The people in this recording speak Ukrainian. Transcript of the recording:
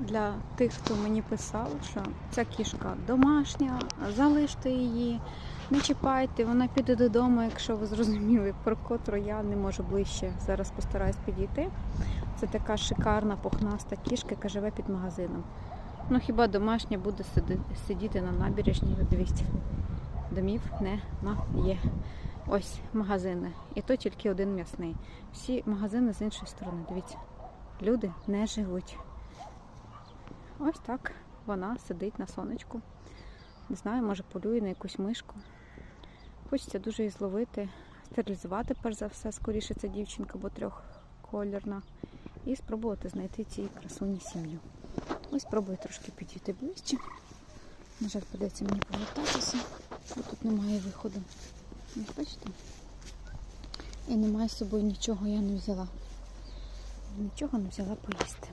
Для тих, хто мені писав, що ця кішка домашня, залиште її, не чіпайте, вона піде додому, якщо ви зрозуміли, про котру я не можу ближче. Зараз постараюсь підійти. Це така шикарна пухнаста кішка, яка живе під магазином. Ну хіба домашня буде сидіти на набережній, От дивіться. Домів немає. Ось магазини. І то тільки один м'ясний. Всі магазини з іншої сторони. Дивіться. Люди не живуть. Ось так вона сидить на сонечку. Не знаю, може полює на якусь мишку. Хочеться дуже її зловити, стерилізувати, перш за все, скоріше ця дівчинка, бо трьохколірна. І спробувати знайти цій красуні сім'ю. Ось спробую трошки підійти ближче. На жаль, придеться мені повертатися, бо тут немає виходу. Ось бачите? І немає з собою нічого, я не взяла. Нічого не взяла поїсти.